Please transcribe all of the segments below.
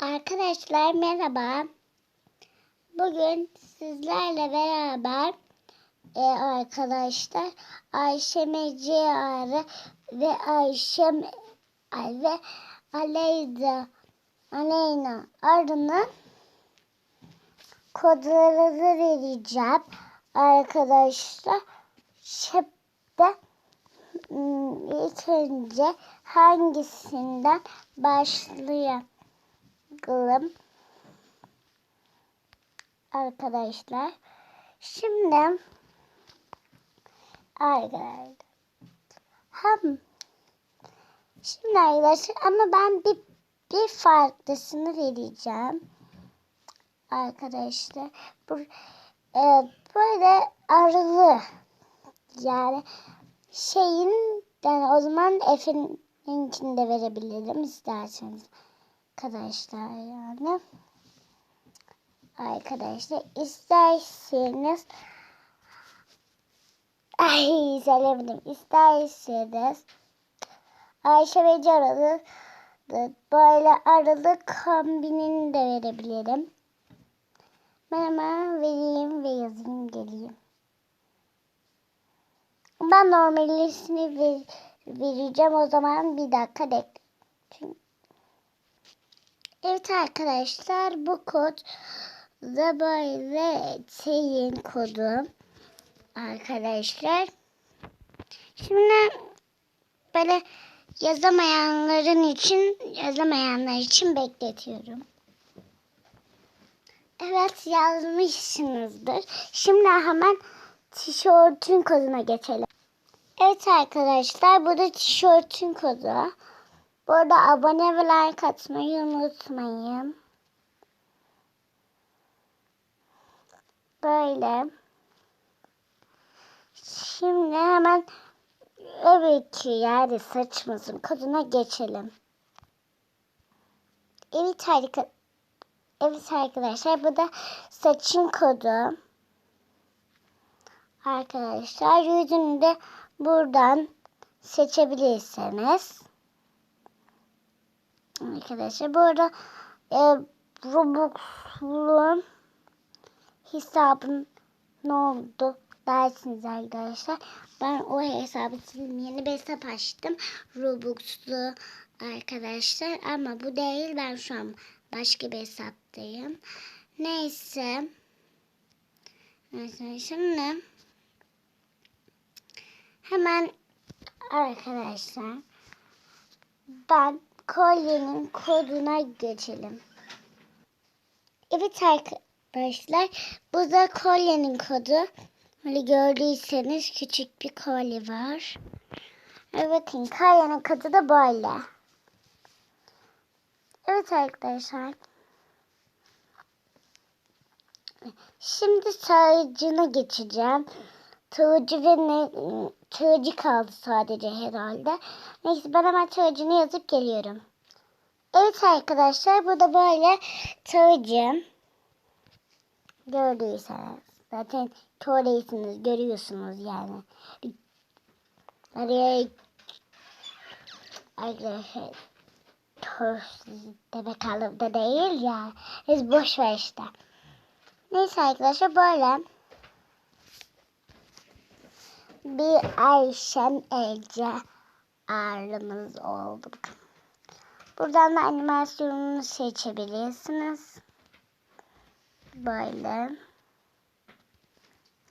Arkadaşlar merhaba. Bugün sizlerle beraber e, arkadaşlar Ayşe Meciarı ve Ayşe Ay ve Aleyda Aleyna Arı'nın kodlarını vereceğim arkadaşlar. Şimdi hmm, ilk önce hangisinden başlayalım? Arkadaşlar. Şimdi arkadaşlar hem şimdi arkadaşlar ama ben bir bir farklısını vereceğim. Arkadaşlar bu e, böyle arılı yani şeyin yani o zaman Efe'ninkini de verebilirim isterseniz. Arkadaşlar yani. Arkadaşlar isterseniz Ay söylemedim. İsterseniz Ayşe ve Caralı böyle aralık kombinini de verebilirim. Ben hemen vereyim ve yazayım geleyim. Ben normalisini ver, vereceğim o zaman bir dakika bekle. Çünkü... Evet arkadaşlar bu kod da böyle şeyin kodu arkadaşlar. Şimdi böyle yazamayanların için yazamayanlar için bekletiyorum. Evet yazmışsınızdır. Şimdi hemen tişörtün koduna geçelim. Evet arkadaşlar bu da tişörtün kodu. Bu arada abone ve like atmayı unutmayın. Böyle. Şimdi hemen ki yani saçımızın koduna geçelim. Evet harika. Evet arkadaşlar bu da saçın kodu. Arkadaşlar yüzünü de buradan seçebilirsiniz. Arkadaşlar bu arada e, Robux'lu hesabım ne oldu dersiniz arkadaşlar. Ben o hesabı sildim. Yeni bir hesap açtım. Robux'lu arkadaşlar. Ama bu değil. Ben şu an başka bir hesaptayım. Neyse. Neyse şimdi hemen arkadaşlar ben kolyenin koduna geçelim. Evet arkadaşlar bu da kolyenin kodu. Böyle gördüyseniz küçük bir kolye var. Evet bakın kolyenin kodu da böyle. Evet arkadaşlar. Şimdi sayıcına geçeceğim. Tığcı ve ne, tığcı kaldı sadece herhalde. Neyse ben hemen tığcını yazıp geliyorum. Evet arkadaşlar bu da böyle tığcı. Gördüyseniz. Zaten çoğuleysiniz görüyorsunuz yani. Araya arkadaşlar demek alıp değil ya. Biz boş ver işte. Neyse arkadaşlar böyle bir Ayşen Ece ağırlığımız oldu. Buradan da animasyonunu seçebilirsiniz. Böyle.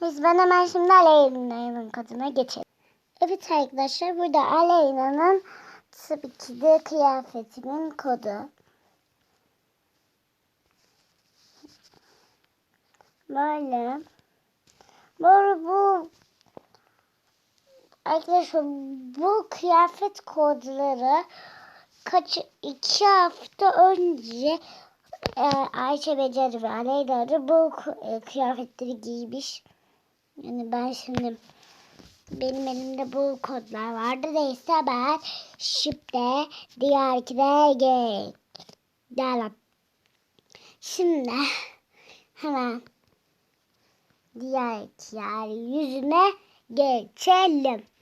Biz ben hemen şimdi Aleyna'nın kadına geçelim. Evet arkadaşlar burada Aleyna'nın tabii ki de kıyafetinin kodu. Böyle. Bu, bu arkadaşlar bu kıyafet kodları kaç iki hafta önce e, Ayşe Beceri ve Aleyna bu e, kıyafetleri giymiş. Yani ben şimdi benim elimde bu kodlar vardı. Neyse ben şimdi diğer ikide gel. Şimdi hemen diğer yer yüzüne geçelim.